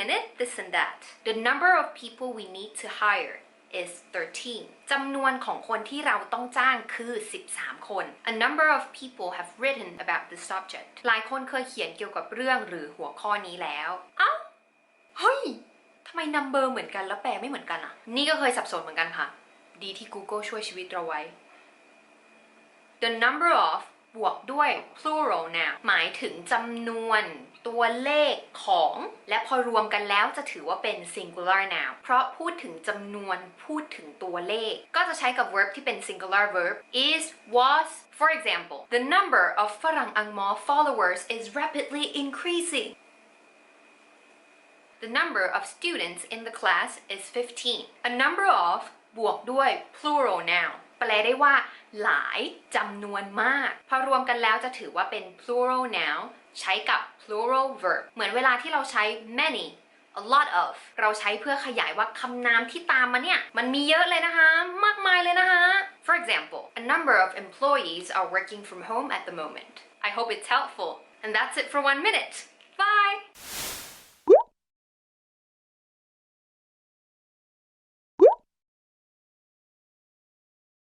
minute this and that the number of people we need to hire is 13จำนวนของคนที่เราต้องจ้างคือ 13 คน A number of people have written about the subject หลายคนเคยเขียนเกี่ยวกับเรื่องหรือหัวข้อนี้แล้วเอ้าเฮ้ยทำไม number เหมือนกันแล้วแปลไม่เหมือนกันอะ นี่ก็เคยสับสนเหมือนกันค่ะ ดีที่ Google ช่วยชีวิตเราไว้ The number of บวกด้วย plural noun หมายถึงจำนวนตัวเลขของ และพอรวมกันแล้วจะถือว่าเป็น singular noun เพราะพูดถึงจำนวนพูดถึงตัวเลข ก็จะใช้กับ verb ที่เป็น singular verb is was for example the number of ฝรั่งอังมอ followers is rapidly increasing The number of students in the class is 15 A number of บวกด้วย plural noun แปลได้ว่า หลายจำนวนมาก พอรวมกันแล้วจะถือว่าเป็น plural noun ใช้กับ plural verb เหมือนเวลาที่เราใช้ many a lot of เราใช้เพื่อขยายว่าคำนามที่ตามมาเนี่ย มันมีเยอะเลยนะคะ มากมายเลยนะคะ For example a number of employees are working from home at the moment I hope it's helpful and that's it for one minute